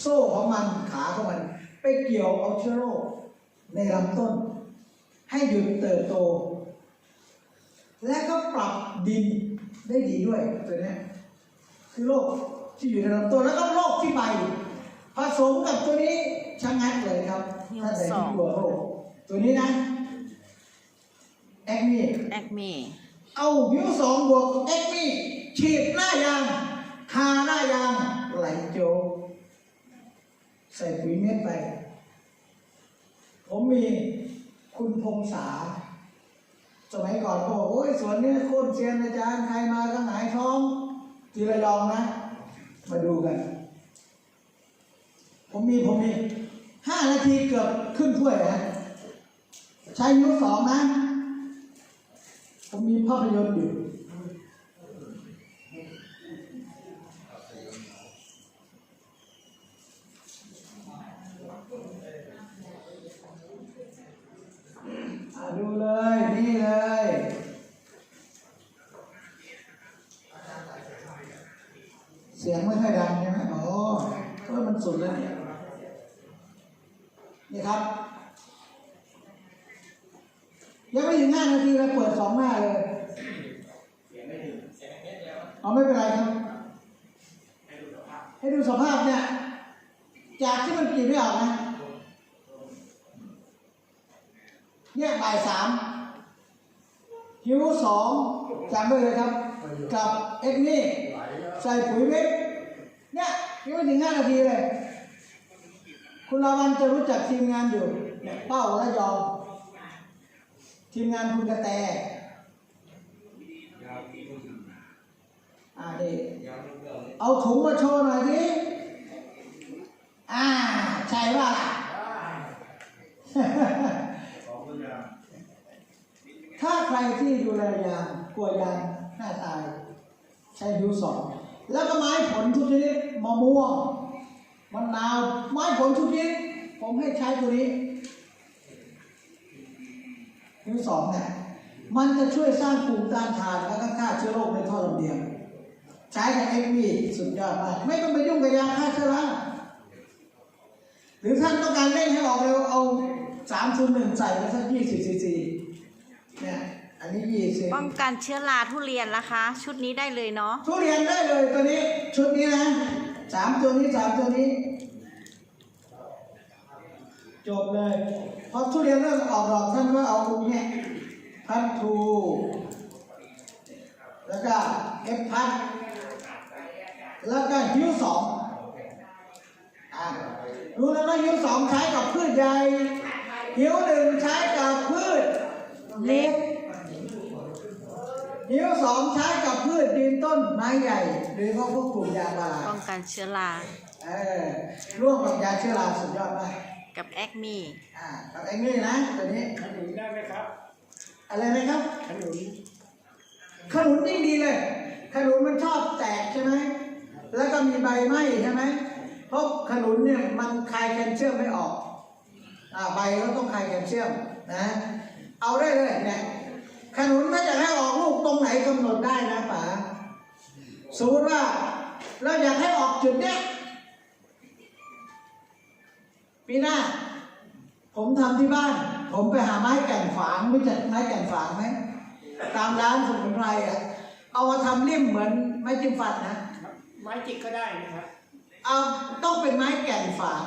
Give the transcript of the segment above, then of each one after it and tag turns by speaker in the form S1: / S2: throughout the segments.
S1: โซ่ของมันขาของมัน ไปเกี่ยวเอาเชื้อโรคในลำต้น ให้หยุดเติบโต และก็ปรับดินได้ดีด้วยตัวเนี้ยคือโรคที่อยู่ในลำต้นแล้วก็โรคที่ใบผสมกับตัวนี้ชะงัดเลยครับถ้าใส่ที่กลัวโรคตัวนี้นะแอคนี่
S2: แอคมี
S1: เอาหิวสองบวกเอ็กนี่ฉีดหน้ายางทาหน้ายางไหลโจ ใส่ปุ๋ยเม็ดไป ผมมีคุณพงษา สมัยก่อนก็บอกโอ้ยสวนนี้โคตรเซียนอาจารย์ใครมาก็หงายท้องทีระยองนะ มาดูกัน ผมมีผมมีห้านาทีเกือบขึ้นถ้วยนะใช้นิ้วสองนะ ผมมีภาพยนตร์อยู่ ดูเลยนี่เลยเสียงไม่ค่อยดังใช่ไหมอ๋อเพราะมันสุดแล้วเนี่ยนี่ครับ ยังไม่ถึงห้านาทีเราเปิดสองหน้าเลยเอาไม่เป็นไรครับ ให้ดูสภาพเนี่ย จากที่มันกรีดไม่ออกนะ เนี่ยบ่ายสามหิวสองจำไว้เลยครับ กับเอ็กนี่ใส่ปุ๋ยเม็ดเนี่ยยังไม่ถึงห้านาทีเลย คุณลาวันจะรู้จักทีมงานอยู่เนี่ยเป้าและยอง ทีมงานคุณกระแตอ่านี่เอาถุงมาโชว์หน่อยดิอ่า ใช่ป่ะล่ะ ถ้าใครที่ดูแลยางกลัวยางหน้าตาย ใช้หิวสองแล้วก็ไม้ผลทุกชนิดมะม่วงมะนาว ไม้ผลทุกชนิดผมให้ใช้ตัวนี้หิวสองเนี่ยมันจะช่วยสร้างภูมิต้านทานแล้วก็ฆ่าเชื้อโรคในท่อลำเลียงใช้กับเอ็กมีสุดยอดมากไม่ต้องไปยุ่งกับยาฆ่าเชื้อราหรือท่านต้องการเร่งให้ออกเร็วเอาสามศูนย์หนึ่งใส่ไปสักยี่สิบซีซี เนี่ยอันนี้ยี่สิบ
S2: ป้องกันเชื้อราทุเรียนนะคะ ชุดนี้ได้เลยเนาะ
S1: ทุเรียนได้เลยตัวนี้ชุดนี้นะสามตัวนี้สามตัวนี้ จบเลยพอทุเรียนเริ่มออกดอกท่านก็เอาเนี่ยพันทูแล้วก็เอฟพันแล้วก็ฮิ้วสองอะรู้แล้วนะฮิ้วสองใช้กับพืชใหญ่ฮิ้วหนึ่งใช้กับพืช เล็ก นิ้วสองใช้กับพืชดินต้นไม้ใหญ่ หรือพวกพวกกลุ่มยางพารา
S2: ป้องกันเชื้อรา
S1: เออร่วมกับยาเชื้อราสุดยอดมาก
S2: กับแอคมี
S1: อ่ากับไอ้นี่นะตัวนี้
S3: ขนุนได้ไหมครับ
S1: อะไรนะครับ
S3: ขนุน
S1: ขนุนยิ่งดีเลยขนุนมันชอบแตกใช่ไหมแล้วก็มีใบไหม้ใช่ไหมเพราะขนุนเนี่ยมันคายแคลเซียมไม่ออกอ่าใบก็ต้องคายแคลเซียมนะ เอาได้เลยเนี่ยขนุนถ้าจะให้ออกลูกตรงไหนกำหนดได้นะป๋าสมมติว่าเราอยากให้ออกจุดเนี้ยปีหน้า ผมทำที่บ้าน ผมไปหาไม้แก่นฝางรู้จักไม้แก่นฝางไหมตามร้านสมุนไพรอะ เอามาทำริ่มเหมือนไม้จิ้มฟันนะ
S3: ไม้จิกก็ได้นะครับ
S1: เอาต้องเป็นไม้แก่นฝาง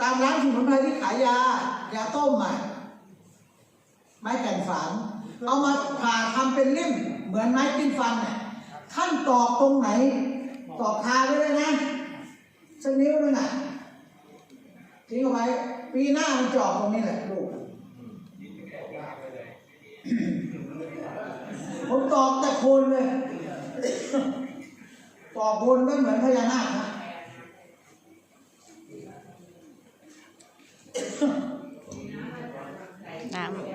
S1: ตามร้านสมุนไพรที่ขายยายาต้มอะ ไม้แผ่นฝาน เอามาผ่าทำเป็นเล่ม เหมือนไม้กินฟันเนี่ยท่านตอกตรงไหน ตอกคาไว้เลยนะสักนิ้วนึงอะทิ้งเอาไว้ปีหน้ามันจอกตรงนี้แหละลูกผมตอกแต่โคนเลยตอกโคนก็เหมือนพญานาคนะน้ำ